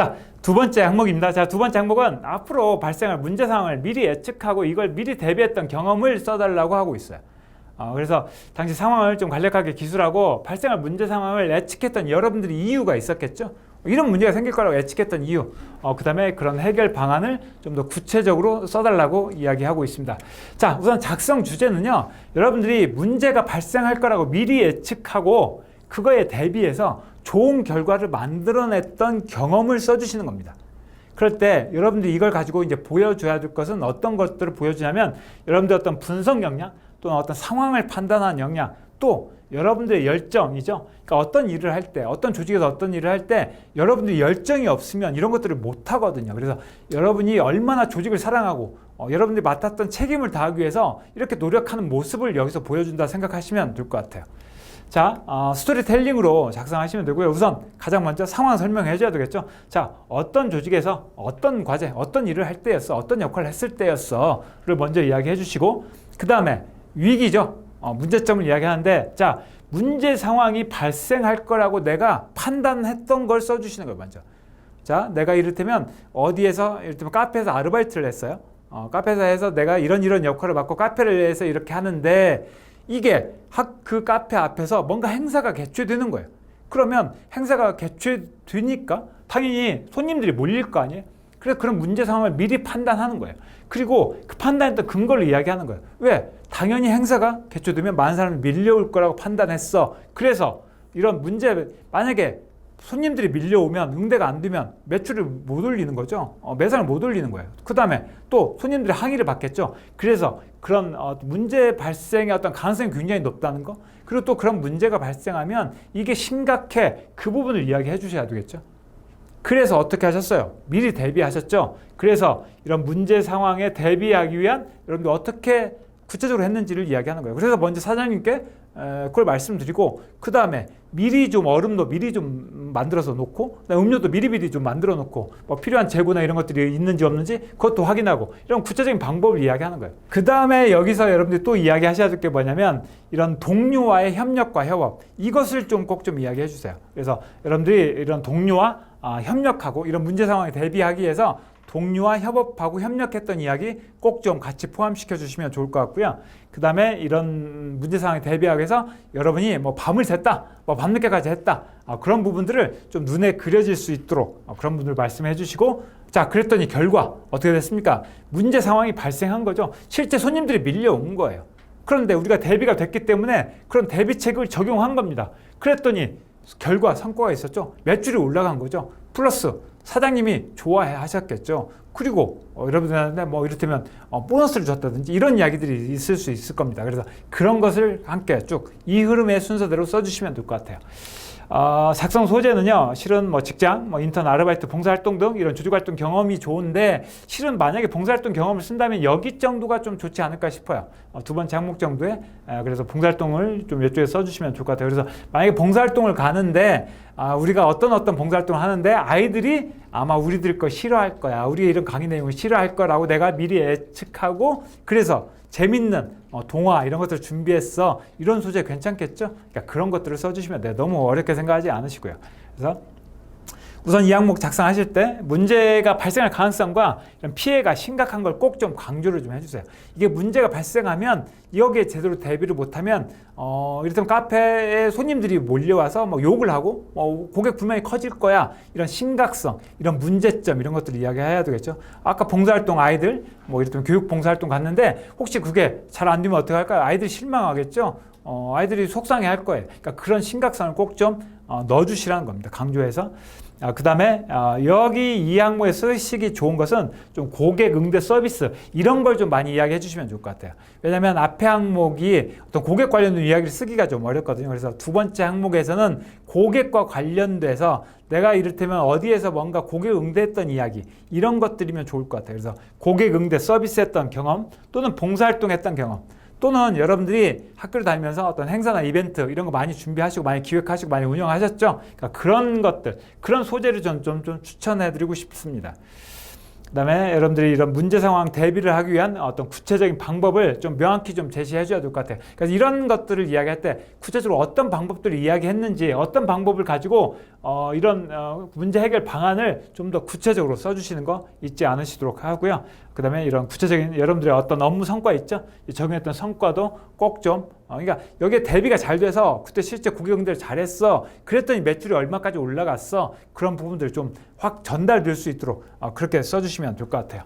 자, 두 번째 항목입니다. 자, 두 번째 항목은 앞으로 발생할 문제 상황을 미리 예측하고 이걸 미리 대비했던 경험을 써달라고 하고 있어요. 어, 그래서 당시 상황을 좀 간략하게 기술하고 발생할 문제 상황을 예측했던 여러분들이 이유가 있었겠죠. 이런 문제가 생길 거라고 예측했던 이유, 어, 그 다음에 그런 해결 방안을 좀 더 구체적으로 써달라고 이야기하고 있습니다. 자, 우선 작성 주제는요, 여러분들이 문제가 발생할 거라고 미리 예측하고 그거에 대비해서 좋은 결과를 만들어냈던 경험을 써주시는 겁니다. 그럴 때 여러분들이 이걸 가지고 이제 보여줘야 될 것은 어떤 것들을 보여주냐면 여러분들 어떤 분석 역량 또는 어떤 상황을 판단하는 역량 또 여러분들의 열정이죠. 그러니까 어떤 일을 할 때, 어떤 조직에서 어떤 일을 할 때 여러분들이 열정이 없으면 이런 것들을 못 하거든요. 그래서 여러분이 얼마나 조직을 사랑하고 어, 여러분들이 맡았던 책임을 다하기 위해서 이렇게 노력하는 모습을 여기서 보여준다 생각하시면 될 것 같아요. 자, 어, 스토리텔링으로 작성하시면 되고요. 우선 가장 먼저 상황 설명해 줘야 되겠죠. 자, 어떤 조직에서 어떤 과제, 어떤 일을 할 때였어, 어떤 역할을 했을 때였어를 먼저 이야기해 주시고, 그 다음에 위기죠. 어, 문제점을 이야기하는데, 자, 문제 상황이 발생할 거라고 내가 판단했던 걸 써주시는 거예요, 먼저. 자, 내가 이를테면 어디에서, 이를테면 카페에서 아르바이트를 했어요. 어, 카페에서 해서 내가 이런 이런 역할을 맡고 카페를 해서 이렇게 하는데, 이게 학 그 카페 앞에서 뭔가 행사가 개최되는 거예요. 그러면 행사가 개최되니까 당연히 손님들이 몰릴 거 아니에요. 그래서 그런 문제 상황을 미리 판단하는 거예요. 그리고 그 판단했던 근거를 이야기하는 거예요. 왜? 당연히 행사가 개최되면 많은 사람이 밀려올 거라고 판단했어. 그래서 이런 문제 만약에 손님들이 밀려오면 응대가 안 되면 매출을 못 올리는 거죠. 어, 매상을 못 올리는 거예요. 그 다음에 또 손님들이 항의를 받겠죠. 그래서 그런 어, 문제 발생의 어떤 가능성이 굉장히 높다는 거. 그리고 또 그런 문제가 발생하면 이게 심각해. 그 부분을 이야기해 주셔야 되겠죠. 그래서 어떻게 하셨어요? 미리 대비하셨죠? 그래서 이런 문제 상황에 대비하기 위한 여러분들 어떻게 구체적으로 했는지를 이야기하는 거예요. 그래서 먼저 사장님께 에, 그걸 말씀드리고 그 다음에 미리 좀 얼음도 미리 좀 만들어서 놓고 음료도 미리미리 좀 만들어 놓고 뭐 필요한 재고나 이런 것들이 있는지 없는지 그것도 확인하고 이런 구체적인 방법을 이야기하는 거예요. 그 다음에 여기서 여러분들이 또 이야기하셔야 될 게 뭐냐면 이런 동료와의 협력과 협업 이것을 좀 꼭좀 이야기해 주세요. 그래서 여러분들이 이런 동료와 아, 협력하고 이런 문제 상황에 대비하기 위해서 동료와 협업하고 협력했던 이야기 꼭 좀 같이 포함시켜 주시면 좋을 것 같고요. 그 다음에 이런 문제 상황에 대비하기 위해서 여러분이 뭐 밤을 샜다, 뭐 밤늦게까지 했다, 아, 그런 부분들을 좀 눈에 그려질 수 있도록 어, 그런 분들 말씀해 주시고 자, 그랬더니 결과 어떻게 됐습니까? 문제 상황이 발생한 거죠. 실제 손님들이 밀려온 거예요. 그런데 우리가 대비가 됐기 때문에 그런 대비책을 적용한 겁니다. 그랬더니 결과 성과가 있었죠. 매출이 올라간 거죠. 플러스 사장님이 좋아해 하셨겠죠. 그리고 어, 여러분들한테 뭐 이를테면 어, 보너스를 줬다든지 이런 이야기들이 있을 수 있을 겁니다. 그래서 그런 것을 함께 쭉 이 흐름의 순서대로 써주시면 될 것 같아요. 어, 작성 소재는요, 실은 뭐 직장, 뭐 인턴, 아르바이트, 봉사활동 등 이런 조직활동 경험이 좋은데, 실은 만약에 봉사활동 경험을 쓴다면 여기 정도가 좀 좋지 않을까 싶어요. 어, 두 번째 항목 정도에. 에, 그래서 봉사활동을 좀 이쪽에 써주시면 좋을 것 같아요. 그래서 만약에 봉사활동을 가는데, 아, 우리가 어떤 어떤 봉사활동을 하는데 아이들이 아마 우리들 거 싫어할 거야. 우리 이런 강의 내용을 싫어할 거라고 내가 미리 예측하고, 그래서 재밌는 어, 동화 이런 것들 준비했어. 이런 소재 괜찮겠죠? 그러니까 그런 것들을 써주시면 돼요. 너무 어렵게 생각하지 않으시고요. 그래서 우선 이 항목 작성하실 때 문제가 발생할 가능성과 이런 피해가 심각한 걸 꼭 좀 강조를 좀 해주세요. 이게 문제가 발생하면 여기에 제대로 대비를 못하면 어, 이를테면 카페에 손님들이 몰려와서 뭐 욕을 하고 뭐 고객 불만이 커질 거야 이런 심각성, 이런 문제점 이런 것들을 이야기해야 되겠죠. 아까 봉사활동 아이들 뭐 이를테면 교육 봉사활동 갔는데 혹시 그게 잘 안 되면 어떻게 할까요? 아이들이 실망하겠죠. 어, 아이들이 속상해 할 거예요. 그러니까 그런 심각성을 꼭좀 어, 넣어주시라는 겁니다. 강조해서. 아, 그 다음에 아, 여기 이 항목에 쓰시기 좋은 것은 좀 고객 응대 서비스 이런 걸 좀 많이 이야기해 주시면 좋을 것 같아요. 왜냐하면 앞에 항목이 어떤 고객 관련된 이야기를 쓰기가 좀 어렵거든요. 그래서 두 번째 항목에서는 고객과 관련돼서 내가 이를테면 어디에서 뭔가 고객 응대했던 이야기 이런 것들이면 좋을 것 같아요. 그래서 고객 응대 서비스했던 경험 또는 봉사활동했던 경험 또는 여러분들이 학교를 다니면서 어떤 행사나 이벤트 이런 거 많이 준비하시고 많이 기획하시고 많이 운영하셨죠? 그러니까 그런 것들, 그런 소재를 좀, 좀, 좀 추천해드리고 싶습니다. 그 다음에 여러분들이 이런 문제 상황 대비를 하기 위한 어떤 구체적인 방법을 좀 명확히 좀 제시해 줘야 될 것 같아요. 그래서 이런 것들을 이야기할 때 구체적으로 어떤 방법들을 이야기했는지 어떤 방법을 가지고 어, 이런 어, 문제 해결 방안을 좀 더 구체적으로 써주시는 거 잊지 않으시도록 하고요. 그 다음에 이런 구체적인 여러분들의 어떤 업무 성과 있죠? 이 적용했던 성과도 꼭좀 어, 그러니까 여기에 대비가 잘 돼서 그때 실제 고객들 잘했어. 그랬더니 매출이 얼마까지 올라갔어. 그런 부분들 좀 확 전달될 수 있도록 어, 그렇게 써주시면 될 것 같아요.